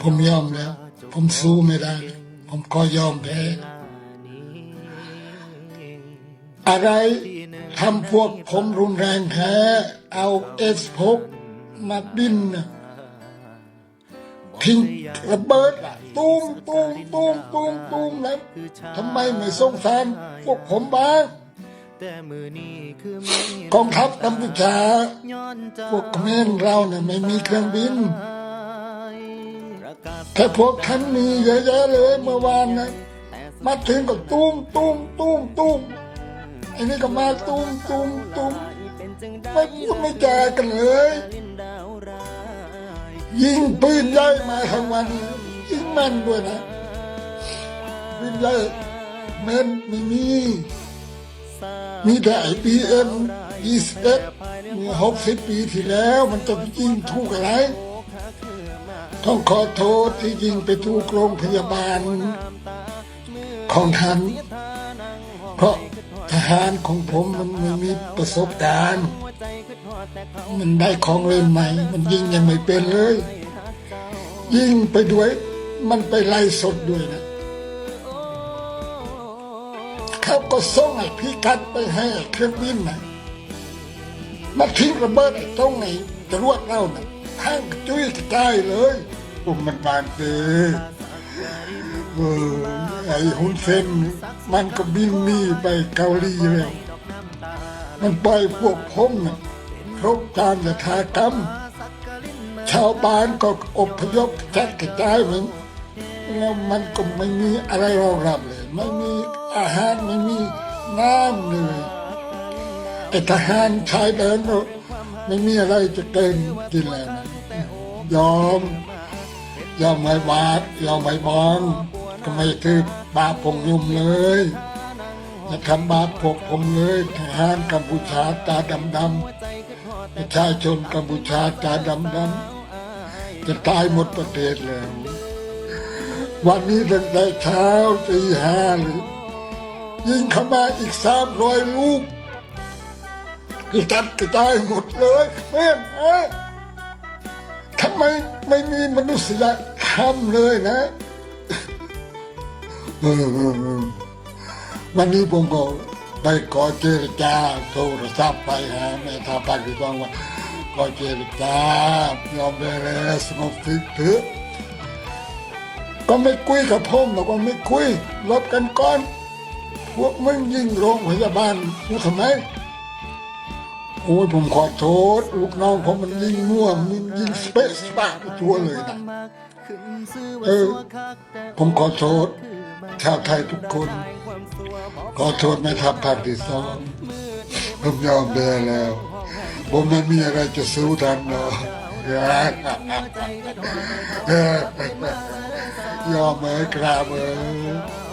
ผมยอมแล้ว ผมสู้ไม่ได้ ผมก็ยอมแพ้อะไรทำพวกผมรุนแรงแท้ เอาเอสพกมาบินน่ะทิ้งระเบิดล่ะตูมตูมตูมตูมตูมแล้วทำไมไม่สงสารพวกผมบ้างกองทัพกัมพูชาพวกเขมรเราเนี่ยไม่มีเครื่องบิน แต่พวกท่านมีเยอะแยะเลยเมื่อวานนะมาถึงก็ตุ้มตุ้มตุ้มตุ้มไอ้นี่ก็มาตุ้มตุ้มตุ้มเป็นจังไม่พูดไม่จากันเลย ยิงปืนใหญ่มาทั้งวันยิงแม่นด้วยนะปืนใหญ่แม่นไม่มีมีแต่ไอพีเอ็มยี่สิบเอ็ดเมื่อหกสิบปีที่แล้วมันจะยิงถูกอะไร ต้องขอโทษที่ยิงไปถูกโรงพยาบาล ของท่านเพราะทหารของผมมันไม่มีประสบการณ์ มันได้ของเล่นใหม่ มันยิงยังไม่เป็นเลย ยิงไปด้วย มันไปไล่สดด้วยนะเขาก็ส่งไอ้พิกัดไปให้เครื่องบินนะมาทิ้งระเบิดตรงไหนจะรวดเล่านะทั้งจุ้ยกระจายเลย ผมมันบานเตเออไอ้หุนเซนมันก็บินหนีไปเกาหลีแล้ว มันปล่อยพวกผมนะครบตามยถากรรม ชาวบ้านก็อพยพกระจัดกระจายเหมือนแล้วมันก็ไม่มีอะไรรองรับเลย ไม่มีอาหารไม่มีน้ำเลยแต่ทหารชายเดินก็ไม่มีอะไรจะเกินกินแล้วยอม ยอมไม่บาดยอมไม่บองก็ไม่คือบาปผมยุ่มเลยจะทำบาปพวกผมเลยทหารกัมพูชาตาดำดำๆประชาชนกัมพูชาตาดำดำๆจะตายหมดประเทศแล้ว วันนี้ตั้งแต่เช้าตีห้าเลยยิงเข้ามาอีกสามร้อยลูกกระจัดกระจายหมดเลยแม่เอ้ ไมไม่มีมนุษยธรรมเลยนะเออวันนี้ผมก็ไปขอเจรจาโทรศัพท์ไปหาแม่ทัพภาคที่สองว่าก็เจรจายอมได้แล้วสงบสึกเถอะก็ไม่คุยกับผมหรอกว่าไม่คุยลบกันก่อน พวกมึงยิงโรงพยาบาลกูทำไม โอ้ยผมขอโทษ ลูกน้องผมมันยิงมั่วมันยิงสเปซปากไปทั่วเลยนะเออ ผมขอโทษ ชาวไทยทุกคน ขอโทษแม่ทัพภาคที่สองผมยอมแพ้แล้ว ผมไม่มีอะไรจะสู้ทันหรอกยอมไหมกราบเออ